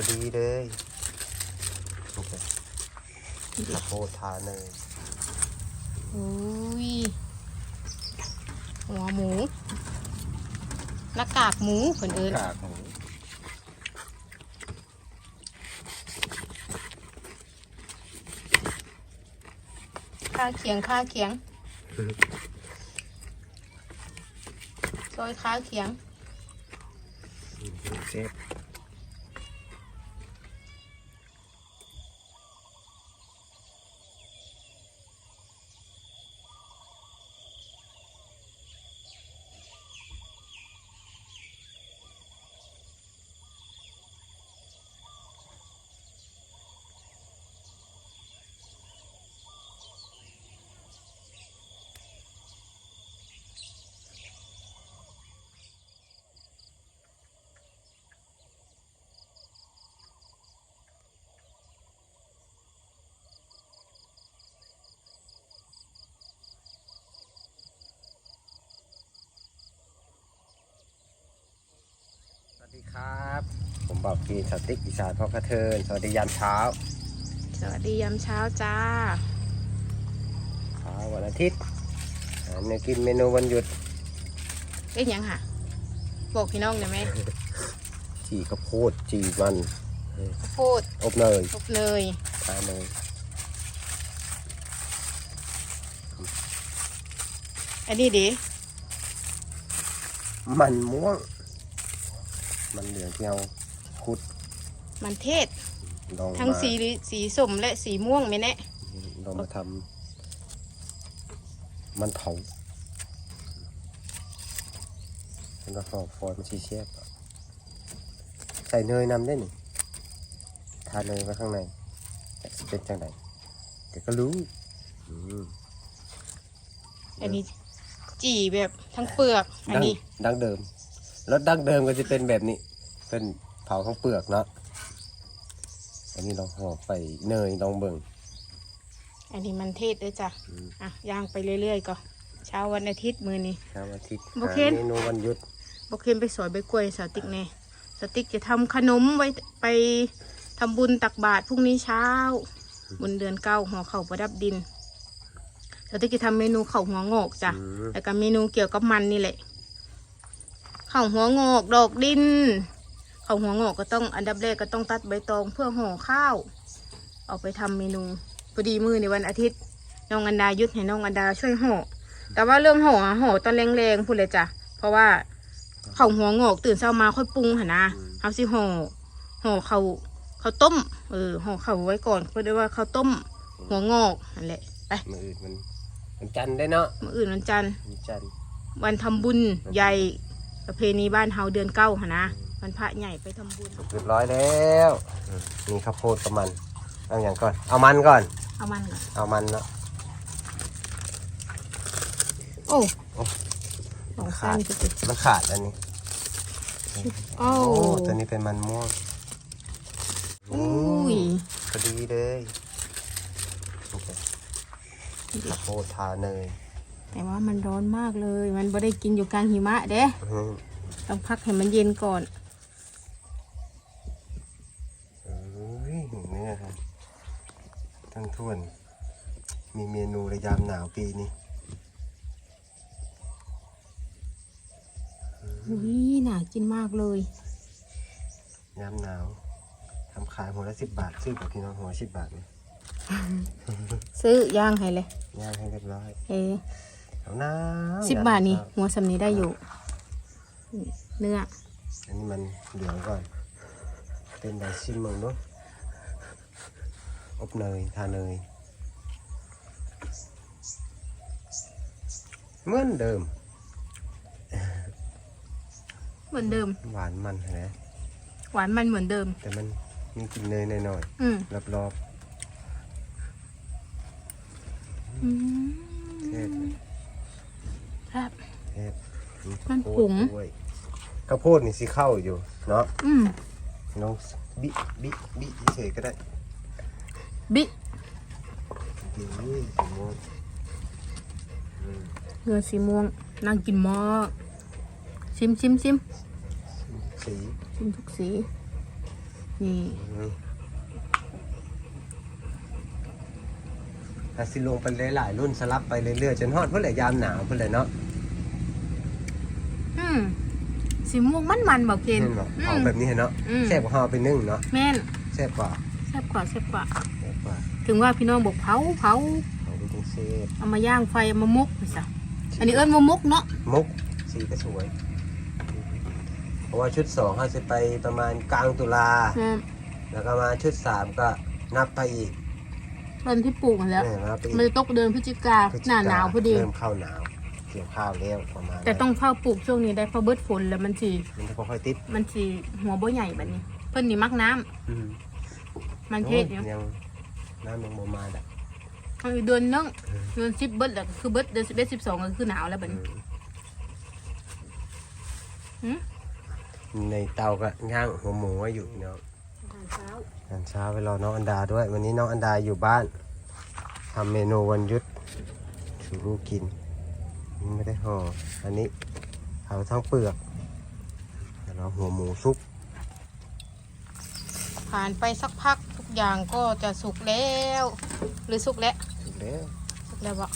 อดีเลยโอเคข้าวโพดทาเนยอุ้ยหัวหมูหน้ากากหมูเพิ่นเอิ้นกากหมูข้าเคียงข้าเคียงซอยข้าเคียงเซฟ ครับ ผมบอกกีนสติ๊กอีสานพ่อกระเทินสวัสดียามเช้าสวัสดียามเช้าจ้าเช้าวันอาทิตย์หาเนื้อกินเมนูวันหยุดเป็นหยังค่ะบอกพี่น้องได้ไหมจีข้าวโพดจีมันข้าวโพดอบเนยอบเนยทาเนยอันนี้ดิมันม่วง มันเหลืองที่เราขุด มันเทศ ลองทั้งมาสีสีส้มและสีม่วงไหมแน่ลองมาทำมันเผาเป็นกระหอบฟอยมันชีเชียบอะใส่เนยนำได้หนิทาเนยไว้ข้างในแต่สิเป็นจังไดเดี๋ยวก็รู้อืม อันนี้จีแบบทั้งเปลือก อันนี้ดั้งเดิม แล้วดั้งเดิมก็จะเป็นแบบนี้ เป็นเผาข้างเปลือกเนาะอันนี้ลองห่อไปเนยลองเบิ่งอันนี้มันเทศด้วยจ้ะอืมอะย่างไปเรื่อยๆก็เช้าวันอาทิตย์มือนี้เช้าอาทิตย์โอเคหาเมนูวันหยุดบอกเคนไปสอยใบกล้วยสาวติ๊กแน่สาวติ๊กจะทำขนมไว้ไปทำบุญตักบาตรพรุ่งนี้เช้า บุญเดือนเก้าห่อเข่าวประดับดินสาวติ๊กจะทำเมนูเข่าวหัวงอกจ้ะอืมแล้วก็เมนูเกี่ยวกับมันนี่แหละ ข้าวหัวงอกดอกดินข้าวหัวงอกก็ต้องอันดับแรกก็ต้องตัดใบตองเพื่อห่อข้าว เอาไปทำเมนูพอดีมือในวันอาทิตย์น้องอันดายุดให้น้องอันดาช่วยห่อแต่ว่าเรื่องห่ออะห่อตอนแรงๆพูดเลยจ้ะเพราะว่าข้าวหัวงอกตื่นเช้ามาค่อยปรุงหนนะเอาสิห่อห่อข้าวข้าวต้มเออห่อข้าวไว้ก่อนเพื่อได้ว่าข้าวต้มหัวงอกนั่นแหละไปมืออื่นมันมันจันทร์ได้เนาะมื้ออื่นวันจันทร์มันจันทร์วันทำบุญใหญ่ ประเพณีบ้านเฮาเดือนเก้าหนนะวันพระใหญ่ไปทำบุญ เรียบร้อยแล้วอืมมีข้าวโพดกับมันเอาอย่างก่อน เอามันก่อน เอามันก่อนเอามันเนาะ โอ้โอ้สองสั้นก็สิมันขาดอันนี้โอ้โอ้ตัวนี้เป็นมันม่วงอุ้ยพอดีเลยโอเคข้าวโพดทาเนย แต่ว่ามันร้อนมากเลย มันไม่ได้กินอยู่กลางหิมะเด้อืมต้องพักให้มันเย็นก่อนเอ้ยนี่นะครับทั้งทวน มีเมนูระยามหนาวปีนี้อุ้ยน่ากินมากเลย ยามหนาวทำขายหัวละสิบบาท ซื้อกับพี่น้องหัวสิบบาทเนี่ยซื้อย่างให้เลยย่างให้เรียบร้อย เออ เอาหน้าสิบบาทนี่หัวสำนี้ได้อยู่นี่เนื้อ อันนี้มันเหลืองก่อน เป็นไดซิมเมืองเนาะอบเนยทาเนยเหมือนเดิม เหมือนเดิม หวานมันนะหวานมันเหมือนเดิม แต่มันมีกลิ่นเนยหน่อยอืมๆรอบอืมๆเทศเลยครับเทศ มันข้าวโพผดงด้วยข้าวโพดนี่สิเข้าอยู่เนาะอืมน้องบิบิบิเฉยก็ได้ บิดีสมมติอืมเนื้อสีม่วงน่ากินมากชิมชิมชิมสีชิมทุกสี นี่ถ้าสิลงไปหลายๆรุ่นสลับไปเรื่อยๆจนฮอดเพื่อแหละยามหนาวเพื่อแหละเนาะอื มสีม่วงมันมันๆบอกเกณฑ์เห็นบ่อืเอามแบบนี้เห็นเนาะอืม แซ่บกว่าเฮาไปนึ่งเนาะแม่นแซ่บกว่าแซ่บกว่าแซ่บกว่า แซ่บกว่าถึงว่าพี่น้องบอกเผาเผาเอาไปจังซี่เอามาย่างไฟเอามามุกไปซะอันนี้เอิ้นมามุกเนาะมุกสีก็สวย เพราะว่าชุดสองเขาจะไปประมาณกลางตุลา อืมแล้วก็มาชุดสามก็นับไปอีกต้นที่ปลูกมาแล้ว เนี่ยนับไปอีกมันจะตกเดือนพฤศจิกาพฤศหจิน้ากหนาวพอดีเริ่มเข้าหนาว เกี่ยวข้าวแล้วประมาณแต่ต้องเฝ้าปลูกช่วงนี้ได้เพราะเบิดฝนแล้วมันสิมันจะค่อยๆติดมันสิหัวบ่ใหญ่แบบนี้ เพิ่นนี่มักน้ำอืมมันเพศเนี่ยยังน้ำยังบ่มาดักเอาอีกเดือนนึงเดือนสิบเบิดแล้วก็คือเบิดเดือนสิบเอ็ดสิบสองก็คือหนาวแล้วแบบนี้หืมในเตาก็ย่างหัวหมูไว้อยู่เนาะอาหารเช้าอาหารเช้าไปรอน้องอันดาด้วย วันนี้น้องอันดาอยู่บ้านทำเมนูวันหยุดชูลูกกินนี่ ไม่ได้ห่อ อันนี้เอาทั้งเปลือกแล้วเราหัวหมูซุปผ่านไปสักพักทุกอย่างก็จะสุกแล้ว หรือสุกแล้ว สุกแล้วสุกแล้วบะ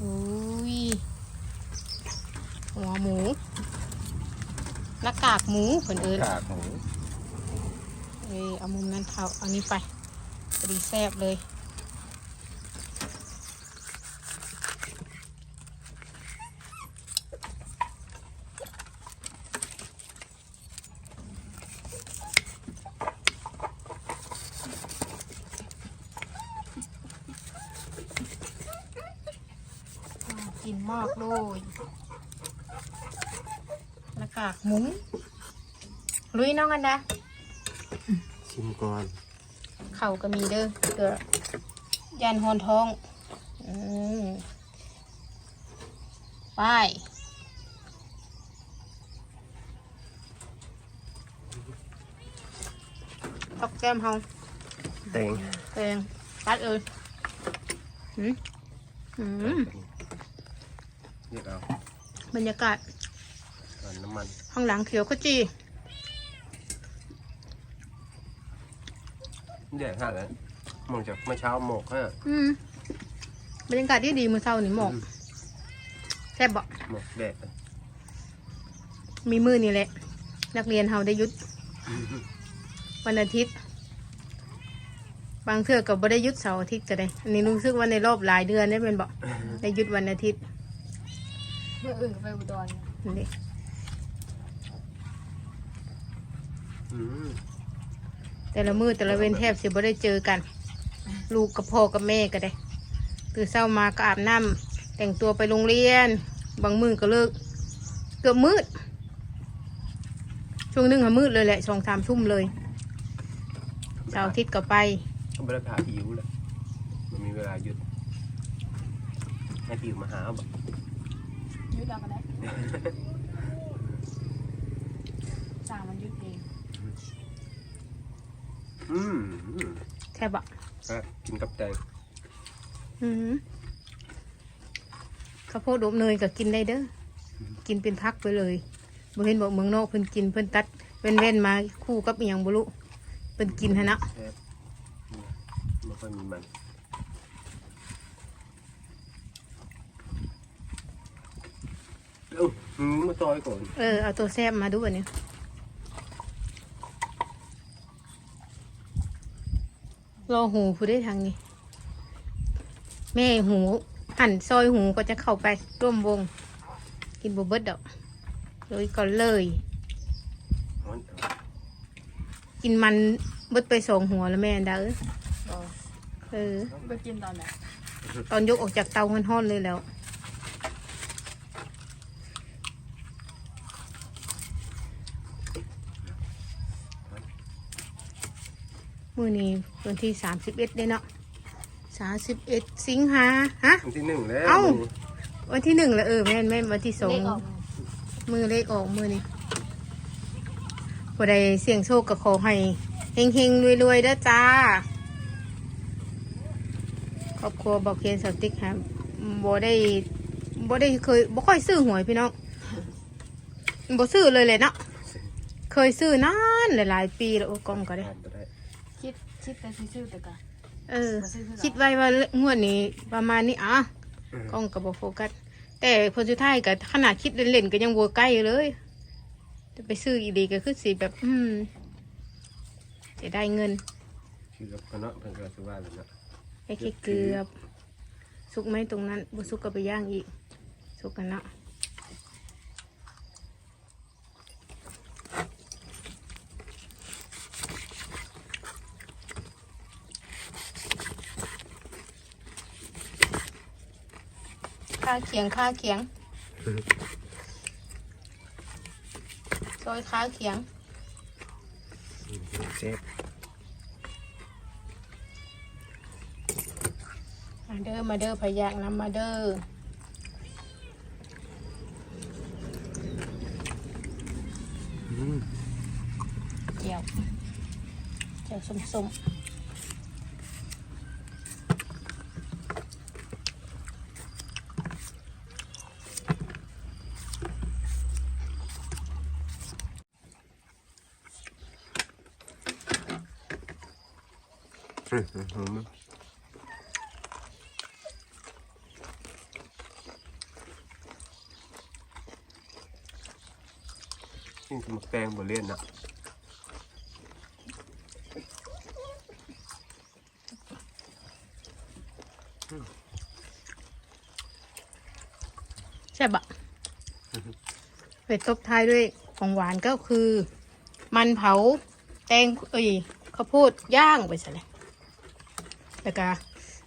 อุ้ยหัวหมูหน้ากากหมูเพิ่นเอิญกากหมูเอ้ยเอามุมนั้นเขาเอานี้ไปพอดีแซ่บเลย กินมากเลยหน้ากากหมูลุยน้องกันนะชิมก่อน เข่าก็มีเด้อเดือยันหอนท้องอืมไปตอกแก้มเฮาแตงแตงตัดเอ้ยหืมหืม เรียกเอาบรรยากาศก่อนน้ำมันข้างหลังเขียวขจีเดี๋ยวฮะเลยมองจากเมื่อเช้าหมกฮะอืมบรรยากาศที่ดีมือเช้านี่หมอกแซ่บบ่หมกแดดมีมือนี่แหละ นักเรียนเฮาได้หยุด วันอาทิตย์ บางเทื่อกับบ่ได้หยุดเสาร์อาทิตย์ก็ได้ อันนี้รู้สึกว่าในรอบหลายเดือนได้เป็นบ่ได้หยุดวันอาทิตย์เมื่ออื่นไปอุดรนี่อืมแต่ละมือแต่ละเว้นแทบสิบ่ได้เจอกัน ลูกกับพ่อกับแม่ก็ได้ตื่นเช้ามาก็อาบน้ำแต่งตัวไปโรงเรียน บางมือก็เลิกเกือบมืด ช่วงหนึงอะมืดเลยแหละสองสามทุ่มเลยเสาร์อาทิตย์ก็ไป ก็ไม่ได้พาพี่อิ๋วเลยมันมีเวลาหยุดให้พี่อิ๋วมาหาบ่ ยุดเอาก็ได้สั่งมันยุดเองอืมอืมแค่บะครับกินกับแตงอือหือข้าวโพดอบเนยก็กินได้เด้อ กินเป็นพักไปเลยบ่เห็นบอกเมืองนอกเพิ่นกินเพิ่นตัดเว้นเว้นๆมาคู่กับอีหยังบ่รู้เพิ่นกินฮะนะแซ่บไม่ค่อยมีมัน เอ้าอืมมาซอยก่อนเออเอาตัวแซ่บมาดูอันนี้รอหูผู้ได้ทางนี้ แม่หูหั่นซอยหูก็จะเข้าไปร่วมวง กินบ่เบิดดอกเลยก่อนเลยมันกินมันเบิดไปสองหัวแล้วแม่อันดาเอ้ยบอกเออไปกินตอนไหนตอนยกออกจากเตามันห้อนๆเลยแล้ว มือนี้วันที่สามสิบเอ็ดได้เนาะสามสิบเอ็ดสิงหาฮะ วันที่หนึ่งแล้วเอ้า วันที่หนึ่งแล้วเออแม่นแม่นวันที่สองเลขออกมือเลขออกมือนี้พอได้เสียงโชคกับขอให้เฮงเฮงรวยรวยๆเด้อจ้า ครอบครัวบอกเคียนสติ๊กครับบ่ได้บ่ได้เคยบ่ค่อยซื้อหวยพี่น้องบ่ซื้อเลยเลยเนาะเคยซื้อนานหลายๆปีแล้วโอ้กล้องก็ได้ผ่านบ่ได้ คิดคิดแต่ซื่อๆแต่ก็เออบ่ซื้อคือเราคิดไว้ว่างวดนี้ประมาณนี้อะกล้องกับบโฟกัสแต่พอสุดท้ายก็ขนาดคิดเล่นๆก็ยังวัวใกล้เลยจะไปซื้ออีดีก็คือสีแบบ อืมจะได้เงินคือกับก็เนาะเพิ่นก็สิว่าเลยเนาะไอ้แค่เกือบสุกไหมตรงนั้นบ่สุกก็ไปย่างอีก สุกกันเนาะ ค่าเขียงค่าเขียงซอยค่าเขียงเจ็บมาเด้อมาเด้อพะยากนำมาเด้ออืมเจียวเจียวส้มๆ อืมอืม นี่คือมักแตงบ่เล่นเนาะใช่บะไปตบท้ายด้วยของหวานก็คือ มันเผาแตงเอ้ยข้าวโพดย่างไปใช่เลยแล้วก็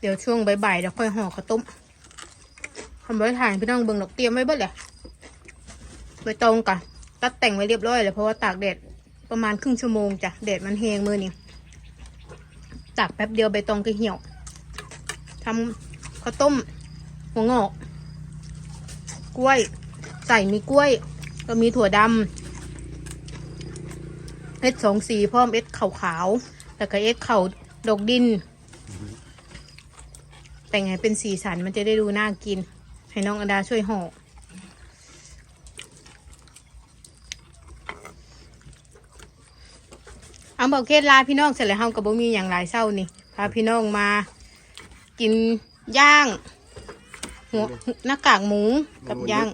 เดี๋ยวช่วงบ่ายๆเดี๋ยวค่อยห่อข้าวต้มทำไว้ถ่ายให้พี่น้องเบิ่งดอกเตรียมไว้เบิดเลยใบตองกะ ตัดแต่งไว้เรียบร้อยเลยเพราะว่าตากแดดประมาณครึ่งชั่วโมงจ้ะแดดมันแหงมือนี่ตากแป๊บเดียวใบตองก็เหี่ยวทำข้าวต้มหัวงอกกล้วย ใส่มีกล้วย ก็มีถั่วดำเอ็ดสองสีพร้อมเอ็ดขาวขาวๆแล้วก็เอ็ดเข่าดอกดิน แต่งให้เป็นสีสันมันจะได้ดูน่ากิน ให้น้องอดาช่วยห่อ เอาบอกเคสลาพี่น้องเสร็จแล้วเฮากับบ่มีอย่างหลายเศร้านี่พาพี่น้องมา กินย่าง หัวหน้ากากหมูกับย่าง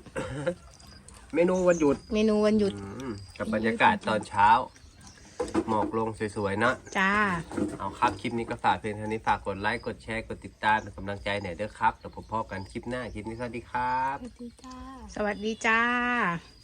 เมนูวันหยุดเมนูวันหยุดอืมกับบรรยากาศตอนเช้า หมอกลงสวยๆเนาะจ้า เอาครับคลิปนี้ก็ฝากเพียงเท่านี้ฝากกดไลค์กดแชร์กดติดตามเป็นกำลังใจหน่อยเด้อครับแล้วพบกันคลิปหน้าคลิปนี้สวัสดีครับ สวัสดีจ้าสวัสดีจ้า